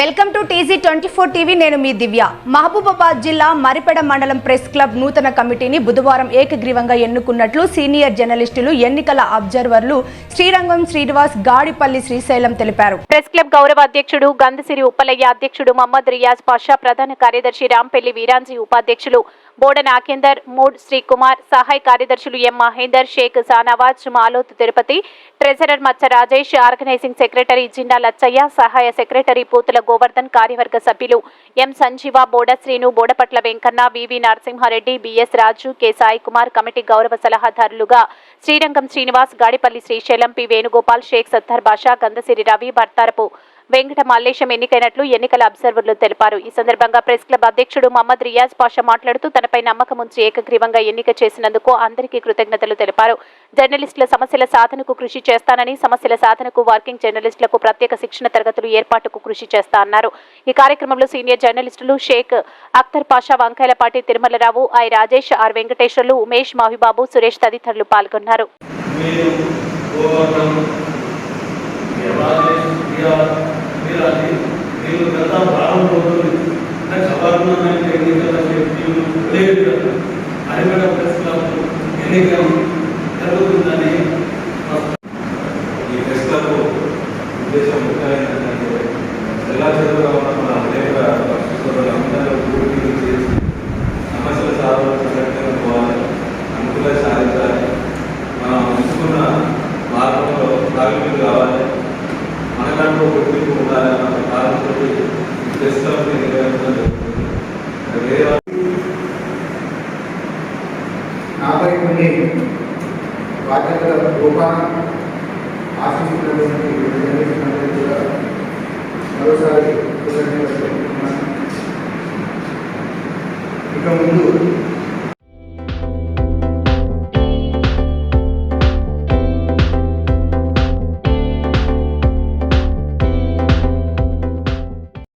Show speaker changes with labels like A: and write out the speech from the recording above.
A: Welcome to TG twenty four TV. నేను మీ దివ్య. మహబూబాబాద్ జిల్లా మరిపెడ మండలం ప్రెస్ క్లబ్ నూతన కమిటీని బుధవారం ఏకగ్రీవంగా ఎన్నుకున్నట్లు సీనియర్ జర్నలిస్టులు ఎన్నికల అబ్జర్వర్లు శ్రీరంగం శ్రీనివాస్ గాడిపల్లి శ్రీశైలం తెలిపారు.
B: ప్రెస్ క్లబ్ గౌరవ అధ్యక్షుడు గంధసిరి ఉప్పలయ్య అధ్యక్షుడు మహమ్మద్ రియాజ్ పాషా ప్రధాన కార్యదర్శి రాంపల్లి వీరాంజీ ఉపాధ్యక్షులు బోడ నాకేందర్ మూడ్ శ్రీకుమార్ సహాయ కార్యదర్శులు M Mahender Sheikh Sanawaz Maloth Tirupati treasurer Maccha Rajesh organising secretary Jinda Lachaiah సహాయ సెక్రటరీ పూతుల గోవర్ధన్ కార్యవర్గ సభ్యులు M Sanjeeva Boda Srinu Bodapatla Venkanna VV Narasimha Reddy BS Raju K Sai Kumar committee గౌరవ సలహాదారులుగా శ్రీరంగం శ్రీనివాస్ గాడిపల్లి శ్రీశైలం పి వేణుగోపాల్ షేక్ సత్తర్ బాషా గంధసిరి రవి భర్తారపు వెంకట మల్లేశం ఎన్నికైనట్లు ఎన్నికల అబ్జర్వర్లు తెలిపారు. ఈ సందర్భంగా ప్రెస్ క్లబ్ అధ్యక్షుడు మహమ్మద్ రియాజ్ పాషా మాట్లాడుతూ తనపై నమ్మకం ఉంచి ఏకగ్రీవంగా ఎన్నిక చేసినందుకు అందరికీ కృతజ్ఞతలు తెలిపారు. జర్నలిస్టుల సమస్యల సాధనకు కృషి చేస్తానని సమస్యల సాధనకు వర్కింగ్ జర్నలిస్టులకు ప్రత్యేక శిక్షణ తరగతులు ఏర్పాటుకు కృషి చేస్తా అన్నారు. ఈ కార్యక్రమంలో సీనియర్ జర్నలిస్టులు షేక్ అఖ్తర్ పాషా వంకాయలపాటి తిరుమలరావు ఐ రాజేష్ ఆర్ వెంకటేశ్వర్లు ఉమేష్ మాహిబాబు సురేష్ తదితరులు పాల్గొన్నారు.
C: శక్తులు లేదు. ప్రెస్ క్లబ్ ఎన్నిక జరుగుతుందని
D: ఈ ప్రెస్ క్లబ్ ఉద్దేశం ముఖ్యమైన జిల్లా చదువుగా ఉన్న మన
E: నాపై కొన్ని బాధ్యతల రూపాన్ని ఆశిస్తున్నటువంటి జర్నలిస్టులందరికీ కూడా మరోసారి కృతజ్ఞతలు ఇక ముందు